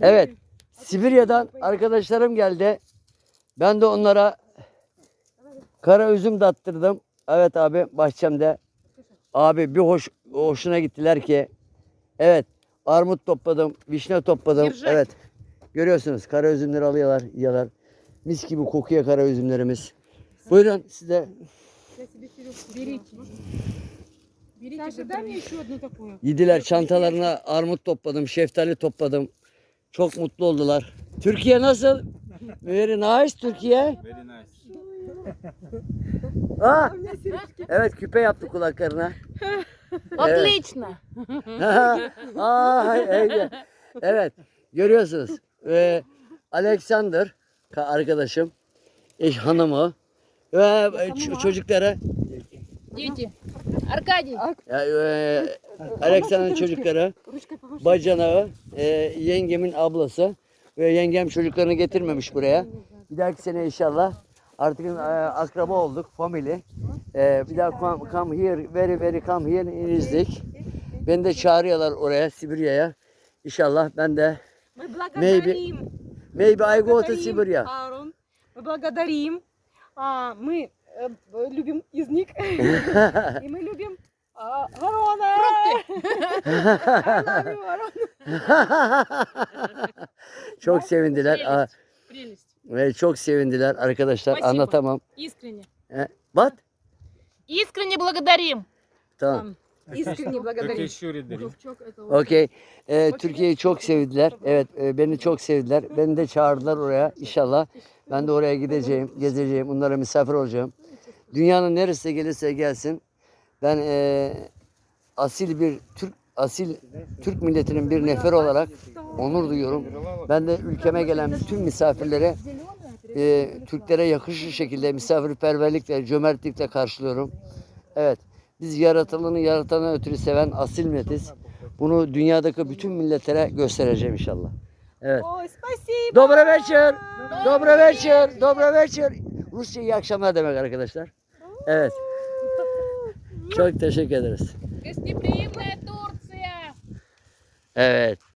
Evet. Sibirya'dan arkadaşlarım geldi. Ben de onlara kara üzüm dattırdım. Evet abi bahçemde. Abi bir hoş hoşuna gittiler ki. Evet. Armut topladım, vişne topladım. Girecek. Evet. Görüyorsunuz kara üzümleri alıyorlar, yiyorlar. Mis gibi kokuyor kara üzümlerimiz. Buyurun size. Yediler çantalarına armut topladım, şeftali topladım. Çok mutlu oldular. Türkiye nasıl? Very nice Türkiye. Very nice. Aa, evet küpe yaptı kulaklarına. Отлично. Aa, evet. evet görüyorsunuz. Ve Alexander ka- arkadaşım, eş hanımı ve ç- çocuklara Дети. Аркадий. ya, e, Alexander'ın çocukları bacanağı, e, yengemin ablası ve yengem çocuklarını getirmemiş buraya. Bir dahaki sene inşallah artık e, akraba olduk, family. E, bir daha come, come here, very very come here in İznik. Beni de çağırıyorlar oraya, Sibirya'ya. İnşallah ben de Мы Maybe. благодарим. maybe I go to благодарим, Сибиря. Аарон. Мы благодарим. А, мы э, б- любим изник. И мы любим а, ворона. I love you, ворона. çok sevindiler. Aa, Прелесть. Ve çok sevindiler arkadaşlar. Спасибо. Anlatamam. Искренне. E, what? Искренне благодарим. Tamam. Искренне благодарим. Türkiye Şuri'dir. Okey. Ee, Türkiye'yi çok sevdiler. Evet, e, beni çok sevdiler. Beni de çağırdılar oraya. İnşallah ben de oraya gideceğim, gezeceğim, onlara misafir olacağım. Dünyanın neresine gelirse gelsin. Ben e, asil bir Türk asil Türk milletinin bir neferi olarak onur duyuyorum. Ben de ülkeme gelen bütün misafirlere e, Türklere yakışır şekilde misafirperverlikle, cömertlikle karşılıyorum. Evet. Biz yaratılanı yaratanı ötürü seven asil milletiz. Bunu dünyadaki bütün milletlere göstereceğim inşallah. Evet. Ой, спасибо. Добрый вечер. Добрый вечер. Добрый вечер. Rusça iyi akşamlar demek arkadaşlar. Evet. Çok teşekkür ederiz. Гостеприимная Турция. Evet.